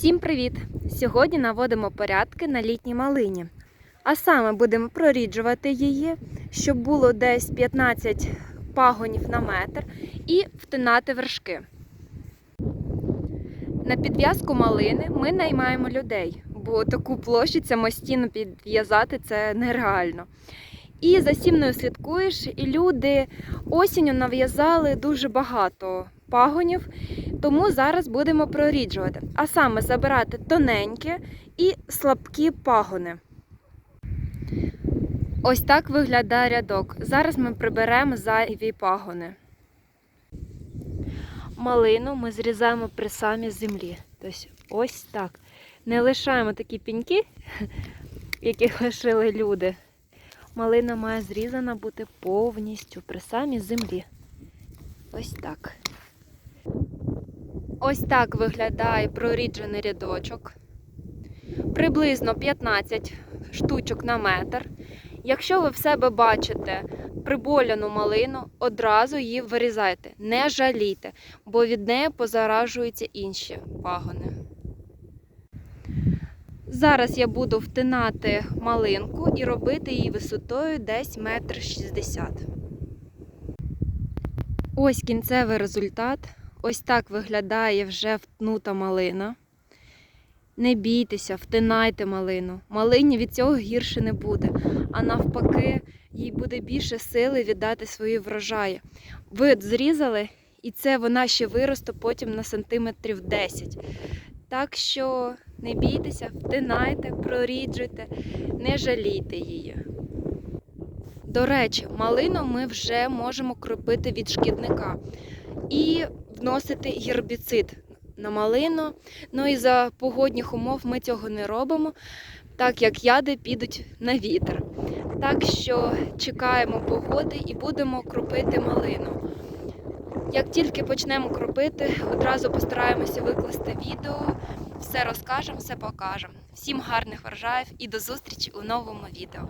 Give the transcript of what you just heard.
Всім привіт! Сьогодні наводимо порядки на літній малині. А саме будемо проріджувати її, щоб було десь 15 пагонів на метр, і втинати вершки. На підв'язку малини ми наймаємо людей, бо таку площу самостійно підв'язати це нереально. І за сімною слідкуєш, і люди осінню нав'язали дуже багато пагонів, тому зараз будемо проріджувати, а саме забирати тоненькі і слабкі пагони. Ось так виглядає рядок. Зараз ми приберемо зайві пагони. Малину ми зрізаємо при самій землі. Тобто ось так. Не лишаємо такі піньки, яких лишили люди. Малина має зрізана бути повністю при самій землі. Ось так. Ось так виглядає проріджений рядочок. Приблизно 15 штучок на метр. Якщо ви в себе бачите приболяну малину, одразу її вирізайте. Не жалійте, бо від неї позаражуються інші пагони. Зараз я буду втинати малинку і робити її висотою десь метр шістдесят. Ось кінцевий результат. Ось так виглядає вже втнута малина. Не бійтеся, втинайте малину. Малині від цього гірше не буде. А навпаки, їй буде більше сили віддати свої врожаї. Ви зрізали, і це вона ще виросте потім на сантиметрів 10. Так що не бійтеся, втинайте, проріджуйте, не жалійте її. До речі, малину ми вже можемо кропити від шкідника і вносити гербіцид на малину. Ну і за погодних умов ми цього не робимо, так як яди підуть на вітер. Так що чекаємо погоди і будемо кропити малину. Як тільки почнемо кропити, одразу постараємося викласти відео, все розкажемо, все покажемо. Всім гарних врожаїв і до зустрічі у новому відео.